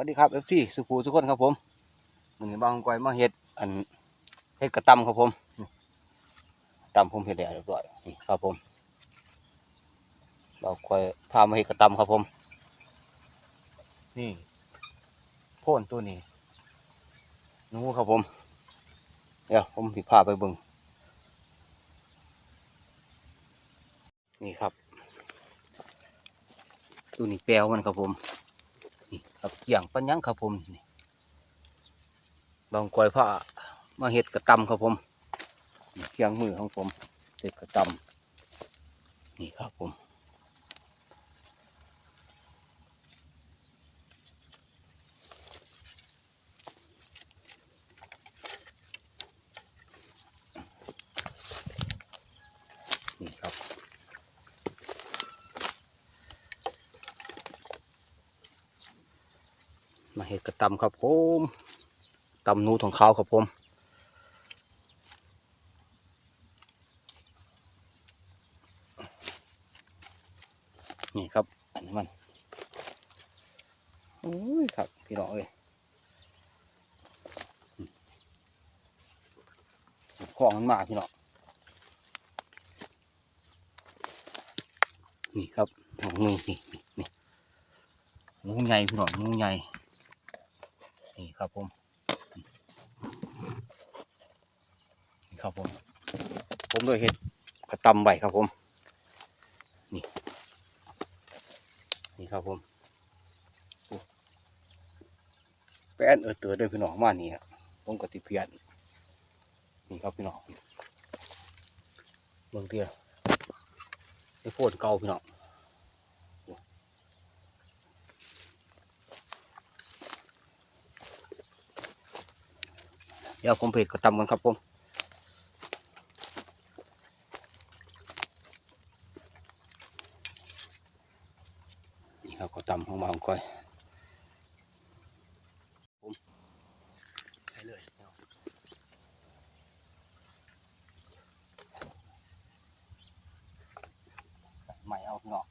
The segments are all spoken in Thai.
วัสดีครับเอฟซีสุภูทุกคนครับผมมันนี้บางกอยมาเฮ็ดอันเฮ็ดกระตำครับผมนี่ตำผมเฮ็ดแล้วเรียบร้อยนี่ครับผมบางกอยพามาเฮ็ดกระตำครับผม นี่โพ่นตัวนี้หนูครับผมเดี๋ยวผมสิพาไปบิ่งนี่ครับ ตัวนี้แปลวมันครับผม นี่ครับอย่างปัญญังครับผมนี่บางกวยผ้ามาเห็ดกระตำครับผมเกี่ยงมือของผมเห็ดกระตำนี่ครับผม มาเห็ดกระตำครับผมตำหนูของเขาครับผมนี่ครับอันนี้มันโอ้ยครับพี่น้องเอ้ยของมันมาพี่น้องนี่ครับของนูนี่นี่นี่นูใหญ่พี่น้องนูใหญ่ นี่ครับผมนี่ครับผม ผมโดยเห็ดกระตำใบครับผม นี่ นี่ครับผมโอ้แป้นเออเตือด้วยพี่น้องมานี่ครับผมกติเพียนนี่ครับพี่น้องเบิ่งเตี้ยไอ้โพดเก่าพี่น้อง เดี๋ยวผมเพจก็ตำกันครับผมนี่ครับก็ตำของมาของก้อยผมใส่เลยเอาใหม่เอาพี่น้อง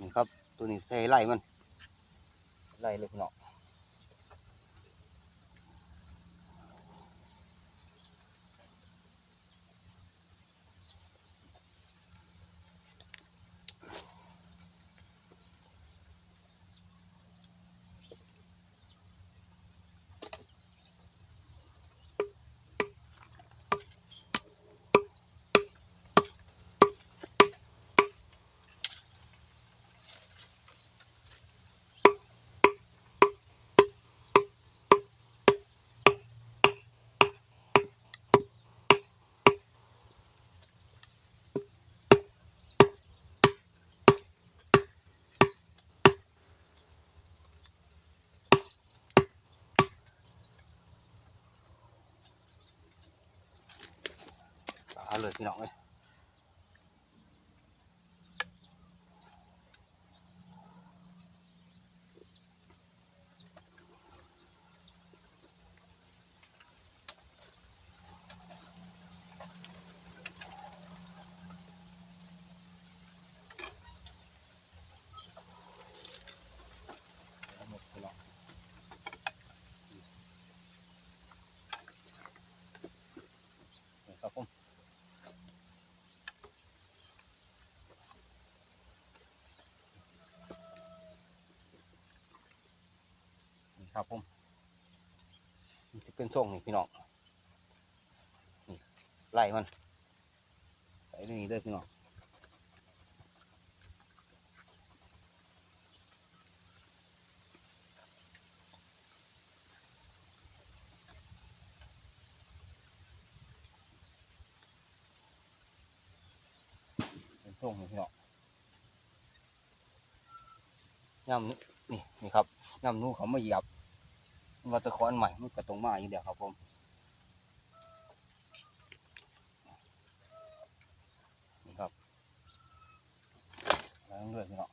นี่ครับ ตัวนี้ใส่ไล่มันไล่เลยพี่น้อง เลยพี่น้องเลยเอาหมดพี่น้องนี่ครับผม นี่ ครับผมจะเป็นช่วงนี่พี่น้องนี่ไล่มันใส่นี่เด้อพี่น้องเป็นช่วงนี่พี่น้องย่ำนี่นี่นี่ครับน้ำนู้เขามาเหยียบ ว่าตะขอนใหม่มันกระตรงมาอย่างเดียวครับผมนี่ครับแล้วเลือดเนาะ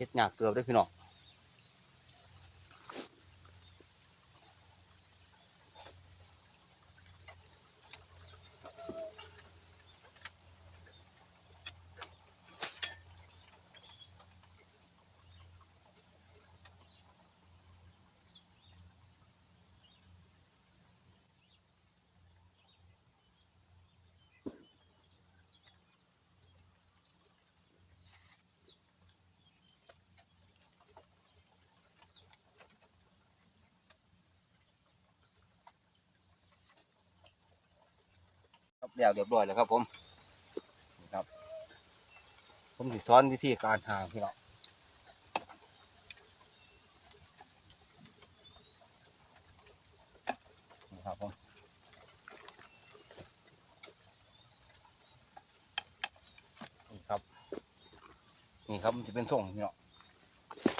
เฮ็ดหยากเกือบด้วยพี่น้อง ครับแล้วเรียบร้อยแล้วครับ ผมนะครับ ผมสิสอนวิธีการหาพี่น้องนี่ครับผมนี่ครับ นี่ครับมันจะเป็นส่งพี่น้อง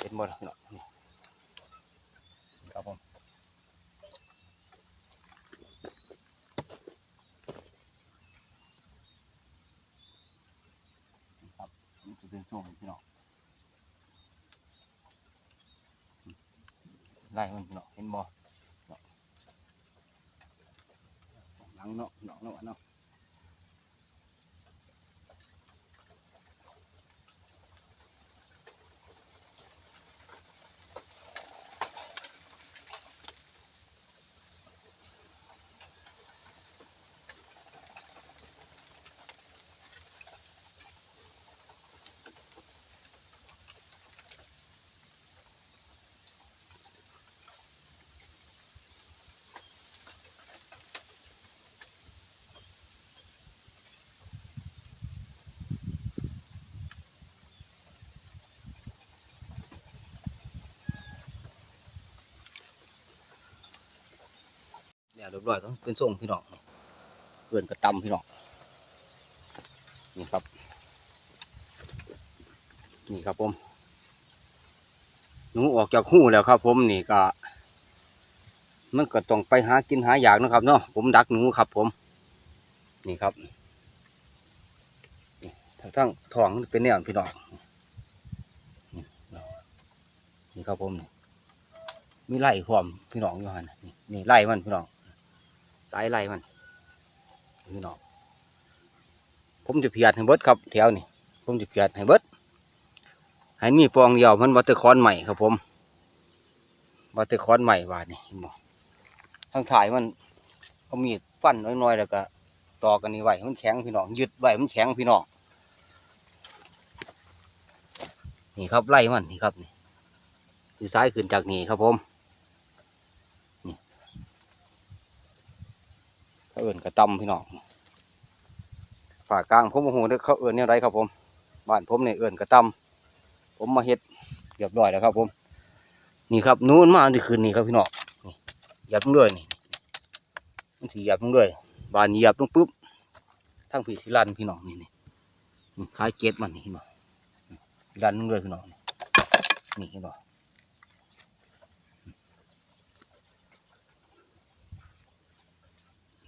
เป็นหมดพี่น้องนี่นี่ครับผม ครับ มันจะเป็นช่วงพี่น้องไล่มันพี่น้องเห็นบ่เนาะหลังเนาะพี่น้องเนาะเนาะ เรียบร้อยต้องเป็นช่งพี่น้องเกินกระตำพี่น้องนี่ครับ นี่ครับผมหนูออกจากหูแล้วครับ ผมนี่ก็ มันก็ต้องไปหากินหาอยากนะครับเนาะผมดักหนูครับ ผม นี่ครับทั้งท้องเป็นแนวพี่น้องนี่ครับผม มีไล่พร้อมพี่น้องอยู่หันนี่ไล่มันพี่น้อง สายไล่มันพี่น้องผมจะเพียดให้เบิดครับแถวนี่ผมจะเพียดให้เบิดให้มีปองเดียวมันวัตเตอร์คอนใหม่ครับผมวัตเตอร์คอนใหม่บาดนี่เห็นบ่ทางถ่ายมันเอามีดฟันน้อยๆแล้วก็ต่อกันนี่ไว้ให้มันแข็งพี่น้องยึดไว้ให้มันแข็งพี่น้องนี่ครับไล่มันนี่ครับนี่คือซ้ายขึ้นจากนี่ครับผม เขาเอื่นกระตำพี่น้องฝากกลางผมโมโหเด้อเขาเอื่นเนี่ยไรครับผมบ้านผมเนี่ยเอื่นกระตำผมมาเฮ็ดเรียบร้อยแล้วครับผม นี่ครับนู้นมาที่คืนนี้ครับพี่น้องนี่หยียบลงเลยนี่มันสีเหยียบลงเลยบานหยียบลงปุ๊บทั้งผีสิลันพี่น้องนี่นี่คล้ายเก็ตมันนี่เห็นบ่ลันลงเลยพี่น้องนี่นี่เห็นบ่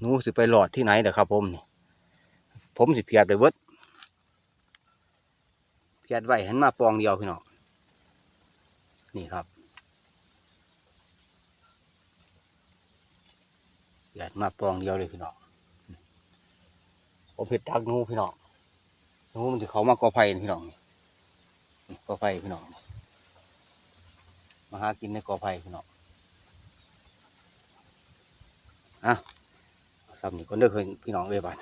หนูสิไปหลอดที่ไหนเด้อครับ ผมนี่ผมสิเพียดไปเบิดเพียดไว้เห็นมาปองเดียวพี่น้องนี่ครับหยดมาปองเดียวเลยพี่น้องผมเผ็ดดักนูพี่น้องนูมันจะเขามากอไผ่พี่น้องนี่กอไผ่พี่น้องมาหากินในกอไผ่พี่น้องอะ สำนี้ก็เด้อเคยพี่น้องเอ้ยบ้าน